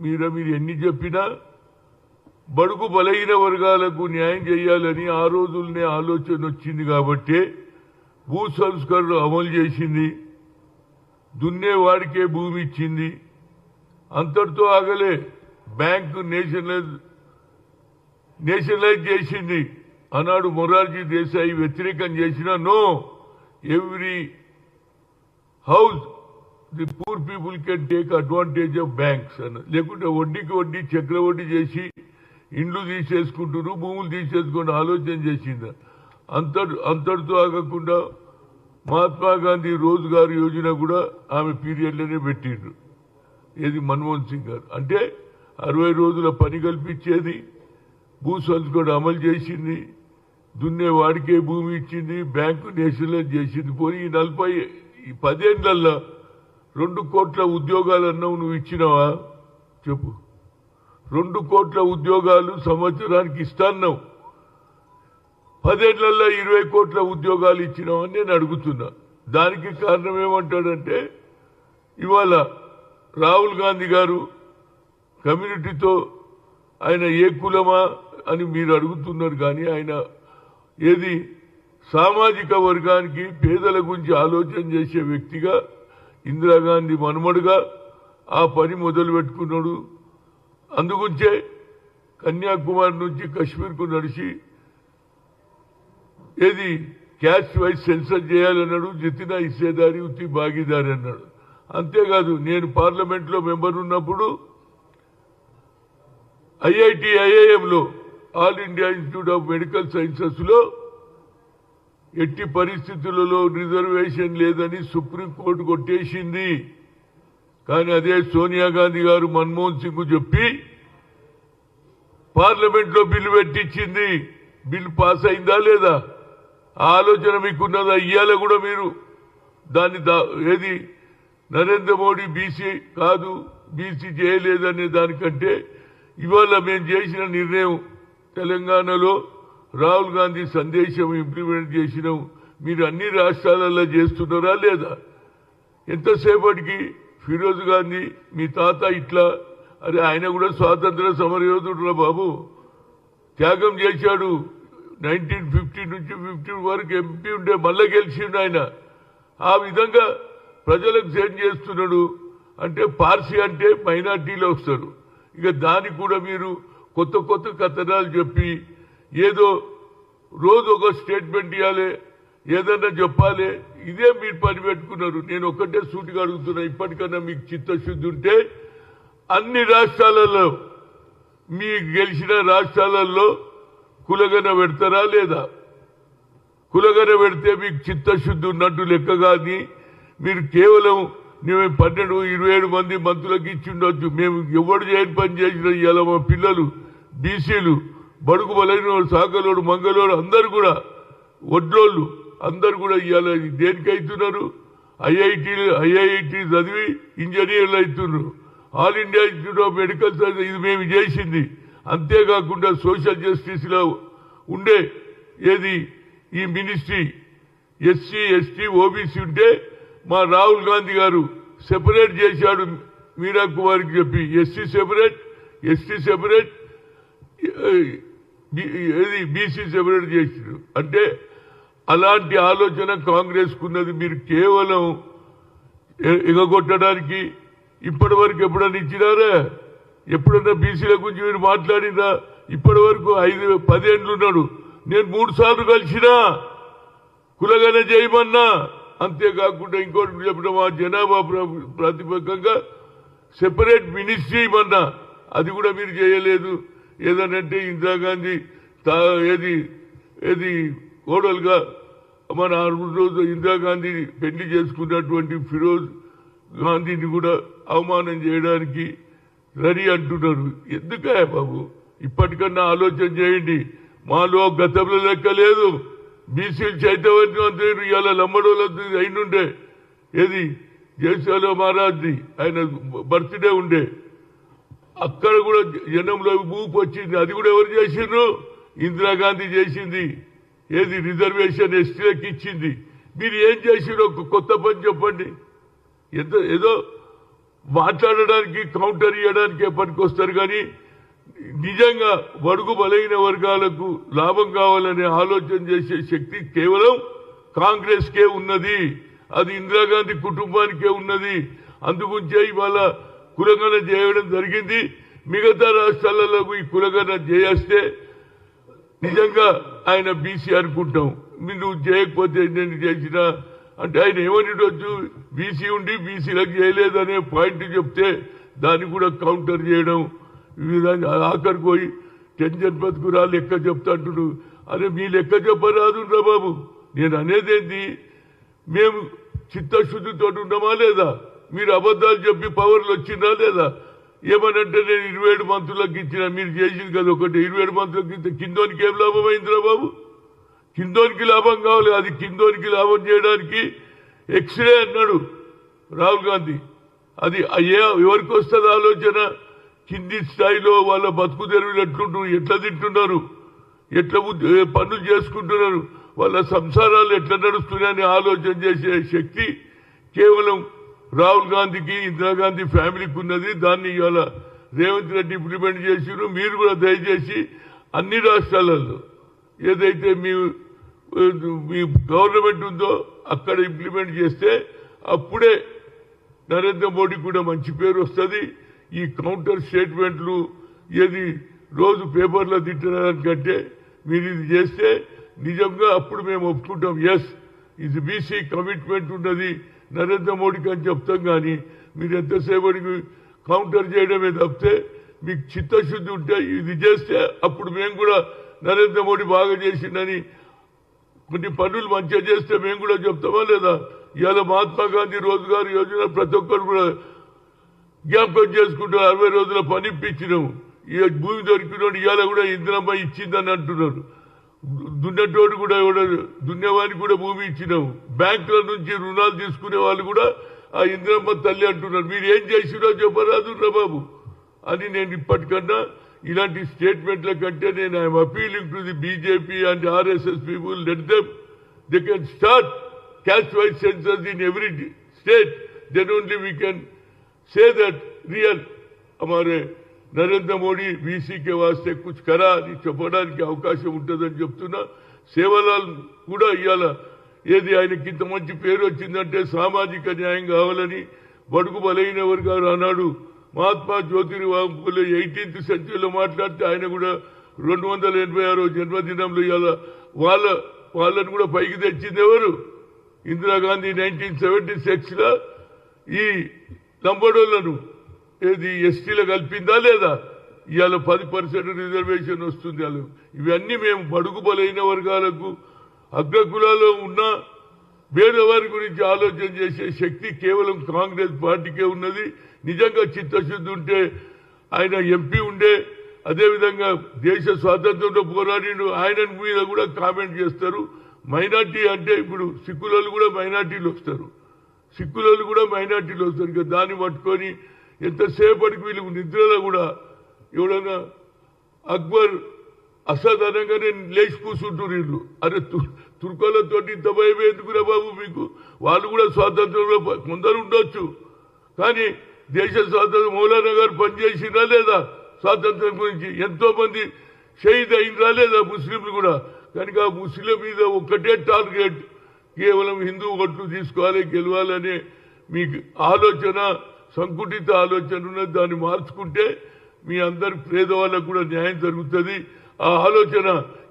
మీద మీరు ఎన్ని చెప్పినా బడుగు బలహీన వర్గాలకు న్యాయం చేయాలని ఆ రోజుల్నే ఆలోచన వచ్చింది కాబట్టి భూ సంస్కరణ అమలు చేసింది. దున్నేవాడికే భూమి ఇచ్చింది. అంతటితో ఆగలే బ్యాంకు నేషనలైజ్ నేషనలైజ్ చేసింది. ఆనాడు మొరార్జీ దేశాయి వ్యతిరేకం చేసిన no every house the poor people can take advantage of banks అన్న లేకుంటే వడ్డీకి వడ్డీ చక్ర వడ్డీ చేసి ఇండ్లు తీసేసుకుంటున్నారు భూములు తీసేసుకుని ఆలోచన చేసింది. అంతటి అంతటితో ఆగకుండా మహాత్మా గాంధీ రోజ్గార్ యోజన కూడా ఆమె పీరియడ్లోనే పెట్టిండ్రు. ఏది మన్మోహన్ సింగ్ గారు. అంటే అరవై రోజుల పని కల్పించేది భూ సంస్కరణ అమలు చేసింది దున్నే వాడికే భూమి ఇచ్చింది బ్యాంకు నేషనలైజ్ చేసింది. పోయి ఈ నలభై ఈ పదేళ్ళలో రెండు కోట్ల ఉద్యోగాలు అన్నావు నువ్వు ఇచ్చినావా? చెప్పు. రెండు కోట్ల ఉద్యోగాలు సంవత్సరానికి ఇస్తాన్నావు. పదేళ్ళలో ఇరవై కోట్ల ఉద్యోగాలు ఇచ్చినామని నేను అడుగుతున్నా. దానికి కారణం ఏమంటాడంటే ఇవాళ రాహుల్ గాంధీ గారు కమ్యూనిటీతో ఆయన ఏ కులమా అని మీరు అడుగుతున్నారు కానీ ఆయన ఏది సామాజిక వర్గానికి పేదల గురించి ఆలోచన చేసే వ్యక్తిగా ఇందిరాగాంధీ మనుమడుగా ఆ పని మొదలు పెట్టుకున్నాడు. అందుగుంచే కన్యాకుమారి నుంచి కశ్మీర్కు నడిచి ఏది క్యాస్ట్ వైజ్ సెన్సర్ చేయాలన్నాడు జితిన ఇసేదారి ఉత్తి భాగీదారి అన్నాడు. అంతేకాదు నేను పార్లమెంట్లో మెంబర్ ఉన్నప్పుడు IIT ఐఐఎంలో All India Institute of Medical సైన్సెస్లో ఎట్టి పరిస్థితులలో రిజర్వేషన్ లేదని సుప్రీంకోర్టు కొట్టేసింది. కానీ అదే సోనియా గాంధీ గారు మన్మోహన్ సింగ్ చెప్పి పార్లమెంట్లో బిల్లు పెట్టించింది. బిల్లు పాస్ అయిందా లేదా? ఆలోచన మీకున్నదా? ఇయ్యాల కూడా మీరు దాన్ని దా- ఏది? నరేంద్ర మోడీ బీసీ కాదు బీసీ చేయలేదనే దానికంటే ఇవాళ మేము చేసిన నిర్ణయం తెలంగాణలో రాహుల్ గాంధీ సందేశం ఇంప్లిమెంట్ చేసినాం మీరు అన్ని రాష్ట్రాలలో చేస్తున్నారా లేదా? ఎంతసేపటికి ఫిరోజ్ గాంధీ మీ తాత ఇట్లా అరే ఆయన కూడా స్వాతంత్ర సమరయోధుడురా బాబు. త్యాగం చేశాడు. నైన్టీన్ ఫిఫ్టీ నుంచి ఫిఫ్టీ వరకు ఎంపీ ఉండే మళ్ళా గెలిచిండు ఆయన. ఆ విధంగా ప్రజలకు సేవ చేస్తున్నాడు. అంటే పార్సీ అంటే మైనార్టీలో వస్తారు. ఇక దానికి కూడా మీరు కొత్త కొత్త కథనాలు చెప్పి ఏదో రోజు ఒక స్టేట్మెంట్ ఇవ్వాలి ఏదన్నా చెప్పాలి ఇదే మీరు పని పెట్టుకున్నారు. నేను ఒక్కటే సూటిగా అడుగుతున్నా ఇప్పటికన్నా మీకు చిత్తశుద్ధి ఉంటే అన్ని రాష్ట్రాలలో మీ గెలిచిన రాష్ట్రాలలో కులగన పెడతారా లేదా? కులగన పెడితే మీకు చిత్తశుద్ధి ఉన్నట్టు లెక్క కానీ మీరు కేవలం మేము పన్నెండు ఇరవై ఏడు మంది మంత్రులకు ఇచ్చి ఉండొచ్చు. మేము ఎవడు చేయని పని చేసిన ఇవాళ మా పిల్లలు బీసీలు బడుగు బలైన సాకలోడు మంగళోడు అందరు కూడా వడ్లోళ్ళు అందరు కూడా ఇవాళ దేనికి అవుతున్నారు ఐఐటీలు ఐఐటి చదివి ఇంజనీర్లు అవుతున్నారు All India Institute of Medical Science ఇది మేము చేసింది. అంతేకాకుండా సోషల్ జస్టిస్లో ఉండే ఏది? ఈ మినిస్ట్రీ ఎస్సీ ఎస్టీ ఓబీసీ ఉంటే మా రాహుల్ గాంధీ గారు సెపరేట్ చేశాడు మీరా కుమార్కి చెప్పి. ఎస్సీ సెపరేట్ ఎస్టీ సెపరేట్ ఏది బీసీ సెపరేట్ చేసిండు అంటే అలాంటి ఆలోచన కాంగ్రెస్ కున్నది మీరు కేవలం ఎగగొట్టడానికి ఇప్పటి వరకు ఎప్పుడన్నా ఇచ్చినారా? ఎప్పుడన్నా బీసీల గురించి మీరు మాట్లాడినా ఇప్పటి వరకు ఐదు పదేండ్లు ఉన్నాడు నేను మూడు సార్లు కలిసినా కులగన చేయమన్నా. అంతేకాకుండా ఇంకోటి చెప్పడం మా జనాభా ప్ర- ప్రాతిపదికంగా సెపరేట్ మినిస్ట్రీ ఇవ్వన్నా అది కూడా మీరు చేయలేదు. ఏదనంటే ఇందిరాగాంధీ తా- ఏది ఏది కోడలుగా మన రోజు ఇందిరాగాంధీని పెళ్ళి చేసుకున్నటువంటి ఫిరోజ్ గాంధీని కూడా అవమానం చేయడానికి రెడీ అంటున్నారు. ఎందుకే బాబు? ఇప్పటికన్నా ఆలోచన చేయండి. మాలో గతంలో లెక్క లేదు. బీసీలు చైతన్యవంతులు ఇవాళ లంబడోళ్ళ అయినుండే. ఏది? జయశాల మహారాజ్ది ఆయన బర్త్డే ఉండే. అక్కడ కూడా జనంలో ఊపు వచ్చింది. అది కూడా ఎవరు చేసిండ్రు? ఇందిరాగాంధీ చేసింది. ఏది? రిజర్వేషన్ ఎస్టీలకు ఇచ్చింది. మీరు ఏం చేసిండ్రు ఒక కొత్త పని చెప్పండి. ఎంత? ఏదో మాట్లాడడానికి కౌంటర్ ఇవ్వడానికే పనికొస్తారు కానీ నిజంగా బడుగు బలైన వర్గాలకు లాభం కావాలనే ఆలోచన చేసే శక్తి కేవలం కాంగ్రెస్కే ఉన్నది. అది ఇందిరాగాంధీ కుటుంబానికే ఉన్నది. అందుగురించే ఇవాళ కులగన చేయడం జరిగింది. మిగతా రాష్ట్రాలలో ఈ కులగన చేస్తే నిజంగా ఆయన బీసీ అనుకుంటాం. మీరు నువ్వు చేయకపోతే నేను చేసిన అంటే ఆయన ఏమనిటొచ్చు బీసీ ఉండి బీసీలకు చేయలేదనే పాయింట్ చెప్తే దాన్ని కూడా కౌంటర్ చేయడం. ఈ విధంగా ఆఖరికి పోయి టెన్షన్ బతుకురా లెక్క చెప్తా అరే మీ లెక్క చెప్పరాదు బాబు. నేను అనేదేంటి మేము చిత్తశుద్ధితో ఉండమా లేదా? మీరు అబద్ధాలు చెప్పి పవర్లు వచ్చిందా లేదా? ఏమనంటే నేను ఇరవై ఏడు మంత్రులకు ఇచ్చిన మీరు చేసింది కదా ఒకటి. ఇరవై ఏడు మంత్రులకు ఇస్తే కిందోనికి ఏం లాభం అయిందిరా బాబు? కిందోనికి లాభం కావాలి. అది కిందోనికి లాభం చేయడానికి ఎక్స్రే అన్నాడు రాహుల్ గాంధీ. అది అయ్యా ఎవరికి వస్తుంది ఆలోచన? కింది స్థాయిలో వాళ్ళ బతుకు తెరువులు ఎట్లుంటారు ఎట్లా తింటున్నారు? ఎట్లా ఏ పనులు చేసుకుంటున్నారు? వాళ్ళ సంసారాలు ఎట్లా నడుస్తున్నాయని ఆలోచన చేసే శక్తి కేవలం రాహుల్ గాంధీకి ఇందిరాగాంధీ ఫ్యామిలీకి ఉన్నది. దాన్ని ఇవాళ రేవంత్ రెడ్డి ఇంప్లిమెంట్ చేసిరు మీరు కూడా దయచేసి అన్ని రాష్ట్రాలలో ఏదైతే మీ మీ గవర్నమెంట్ ఉందో అక్కడ ఇంప్లిమెంట్ చేస్తే అప్పుడే నరేంద్ర మోడీ కూడా మంచి పేరు వస్తుంది. ఈ కౌంటర్ స్టేట్మెంట్లు ఏది రోజు పేపర్లో తిట్టడానికంటే మీరు ఇది చేస్తే నిజంగా అప్పుడు మేము ఒప్పుకుంటాం. ఎస్ ఇది బీసీ కమిట్మెంట్ ఉన్నది. నరేంద్ర మోడీకి అని చెప్తాం కానీ మీరు ఎంతసేపటికి కౌంటర్ చేయడమే తప్పితే మీకు చిత్తశుద్ధి ఉంటే ఇది చేస్తే అప్పుడు మేము కూడా నరేంద్ర మోడీ బాగా చేసిండని కొన్ని పనులు మంచిగా చేస్తే మేము కూడా చెప్తామా లేదా? ఇవాళ మహాత్మా గాంధీ రోజ్గార్ యోజన ప్రతి ఒక్కరు కూడా జ్ఞాపకం చేసుకుంటూ అరవై రోజుల పని ఇప్పించినాము. ఇక భూమి దొరికినోడు ఇవాళ కూడా ఇంద్రమ్మ ఇచ్చిందని అంటున్నారు దున్నటోడు కూడా ఇవ్వడం కూడా భూమి ఇచ్చినాము బ్యాంకుల నుంచి రుణాలు తీసుకునే వాళ్ళు కూడా ఆ ఇంద్రమ్మ తల్లి అంటున్నారు. మీరు ఏం చేసినా చెప్పరాదు బాబు. అని నేను ఇప్పటికన్నా ఇలాంటి స్టేట్మెంట్ల కంటే నేను I'm appealing to the BJP and RSS people. Let them the can start caste wise censuses in every state then only we can say that real అమారే నరేంద్ర మోడీ బీసీకే వాస్తే కుచ్ కరా అని చెప్పడానికి అవకాశం ఉంటుందని చెప్తున్నా. సేవలాల్ కూడా ఇవాళ ఏది ఆయనకి ఇంత మంచి పేరు వచ్చిందంటే సామాజిక న్యాయం కావాలని బడుగు బలైన వర్గాలు అన్నాడు. మహాత్మా జ్యోతిరి పూలే ఎయిటీన్త్ సెంచరీలో మాట్లాడితే ఆయన కూడా రెండు వందల ఎనభై ఆరో జన్మదినంలో ఇవాళ వాళ్ళ వాళ్ళని కూడా పైకి తెచ్చింది ఎవరు? ఇందిరాగాంధీ నైన్టీన్ సెవెంటీ సిక్స్లో ఈ లంబడోళ్ళను ఏది ఎస్టీలో కల్పిందా లేదా? ఇవాళ పది పర్సెంట్ రిజర్వేషన్ వస్తుంది వాళ్ళు ఇవన్నీ మేము బడుగు బలైన వర్గాలకు అగ్రకులాలో ఉన్న పేదవారి గురించి ఆలోచన చేసే శక్తి కేవలం కాంగ్రెస్ పార్టీకే ఉన్నది. నిజంగా చిత్తశుద్ధి ఉంటే ఆయన ఎంపీ ఉండే అదేవిధంగా దేశ స్వాతంత్రంలో పోరాడిండు ఆయన మీద కూడా కామెంట్ చేస్తారు. మైనార్టీ అంటే ఇప్పుడు సిక్కులలో కూడా మైనార్టీలు వస్తారు. సిక్కులలో కూడా మైనార్టీలు వస్తారు. ఇక దాన్ని పట్టుకొని ఎంతసేపటికి వీళ్ళు నిద్రలో కూడా ఎవడన్నా అక్బర్ అసాధారణంగానే లేచి కూర్చుంటారు వీళ్ళు. అరే తు- తుర్కోలతోటి ఇంత భయం ఎందుకురా బాబు మీకు? వాళ్ళు కూడా స్వాతంత్రంలో కొందరు ఉండొచ్చు. కానీ దేశ స్వాతంత్రం మౌలానా గారు పనిచేసినా లేదా స్వాతంత్రం గురించి? ఎంతో మంది షహీద్ అయినరా లేదా ముస్లింలు కూడా? కనుక ఆ ముస్లిం మీద ఒక్కటే టార్గెట్ కేవలం హిందూ ఓట్లు తీసుకోవాలి గెలవాలనే మీకు ఆలోచన సంకుటిత ఆలోచన ఉన్నది దాన్ని మార్చుకుంటే మీ అందరి పేదవాళ్ళకు కూడా న్యాయం జరుగుతుంది. ఆ ఆలోచన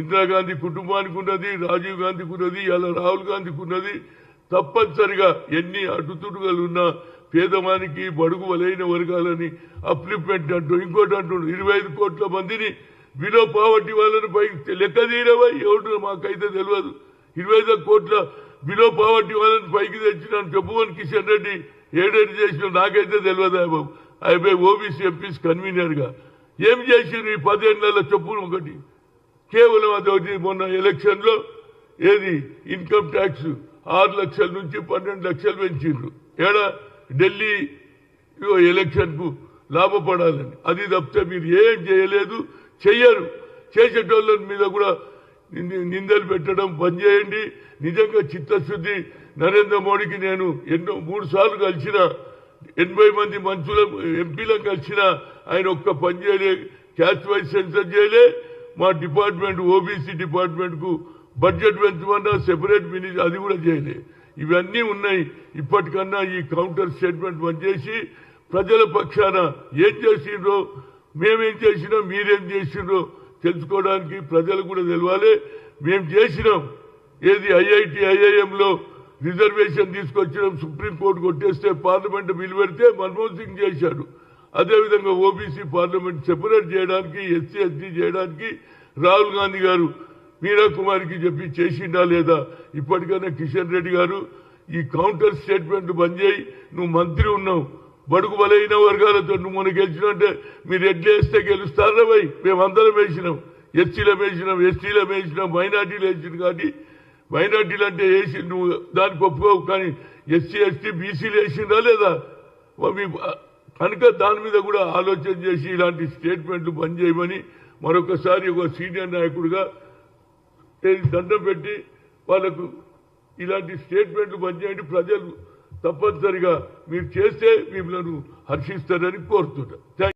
ఇందిరాగాంధీ కుటుంబానికి ఉన్నది రాజీవ్ గాంధీకి ఉన్నది ఇలా రాహుల్ గాంధీకి ఉన్నది. తప్పనిసరిగా ఎన్ని అడ్డుతుడుగలు ఉన్నా పేదవానికి బడుగు వలైన వర్గాలని అప్లిప్మెంట్ అంటూ ఇంకోటి అంటుండు ఇరవై ఐదు కోట్ల మందిని బిలో పావర్టీ వాళ్ళని పైకి లెక్క తీయడమా ఎవరు మాకైతే తెలియదు. ఇరవై ఐదు కోట్ల బిలో పావర్టీ వాళ్ళని పైకి తెచ్చినాను చెప్పుకొని కిషన్ రెడ్డి ఏడేడు చేసిన నాకైతే తెలియదు బాబు. అయిపోయి ఓబీసీ ఎంపీస్ కన్వీనర్గా ఏం చేసిండ్రు ఈ పదేళ్ళ చెప్పు ఒకటి? కేవలం అదొకటి మొన్న ఎలక్షన్లో ఏది? ఇన్కమ్ ట్యాక్స్ ఆరు లక్షల నుంచి పన్నెండు లక్షలు పెంచిండ్రు. ఏడా? ఢిల్లీ ఎలక్షన్కు లాభపడాలని. అది తప్పితే మీరు ఏం చేయలేదు చెయ్యరు. చేసేటోళ్ళ మీద కూడా నిందలు పెట్టడం బంద్ చేయండి. నిజంగా చిత్తశుద్ధి. నరేంద్ర మోడీకి నేను ఎన్నో మూడు సార్లు కలిసిన ఎనభై మంది మనుషుల ఎంపీలను కలిసిన ఆయన ఒక్క పని చేయలే క్యాష్ వైజ్ సెన్సర్ చేయలే. మా డిపార్ట్మెంట్ ఓబీసీ డిపార్ట్మెంట్కు బడ్జెట్ పెంచమన్నా సెపరేట్ మినిస్టర్ అది కూడా చేయలే. ఇవన్నీ ఉన్నాయి. ఇప్పటికన్నా ఈ కౌంటర్ స్టేట్మెంట్ పనిచేసి ప్రజల పక్షాన ఏం చేసిండ్రో మేమేం చేసినా మీరేం చేసిండ్రో తెలుసుకోవడానికి ప్రజలు కూడా తెలవాలి. మేము చేసినాం. ఏది ఐఐటి ఐఐఎంలో రిజర్వేషన్ తీసుకొచ్చినాం సుప్రీంకోర్టు కొట్టేస్తే పార్లమెంట్ బిల్ పెడితే మన్మోహన్ సింగ్ చేశాడు. అదేవిధంగా ఓబీసీ పార్లమెంట్ సెపరేట్ చేయడానికి ఎస్సీ ఎస్టీ చేయడానికి రాహుల్ గాంధీ గారు మీరా కుమార్కి చెప్పి చేసిండా లేదా? ఇప్పటికైనా కిషన్ రెడ్డి గారు ఈ కౌంటర్ స్టేట్మెంట్ బంద్ చేయి నువ్వు మంత్రి ఉన్నావు. బడుగు బలైన వర్గాలతో నువ్వు మొన్న గెలిచినంటే మీరు ఎడ్లు వేస్తే గెలుస్తారా భయ్? మేమందరం వేసినాం. ఎస్సీలో వేసినాం ఎస్టీలో వేసినాం మైనార్టీలు వేసినాం కాబట్టి మైనార్టీలు అంటే వేసి నువ్వు దానికి ఒప్పుకోవు కానీ ఎస్సీ ఎస్టీ బీసీలు వేసిందా లేదా? మీ కనుక దాని మీద కూడా ఆలోచన చేసి ఇలాంటి స్టేట్మెంట్లు బంద్ చేయమని మరొకసారి ఒక సీనియర్ నాయకుడిగా దండం పెట్టి వాళ్ళకు ఇలాంటి స్టేట్మెంట్లు బంద్ చేయండి. ప్రజలు తప్పనిసరిగా మీరు చేస్తే మిమ్మల్ని హర్షిస్తారని కోరుతున్నా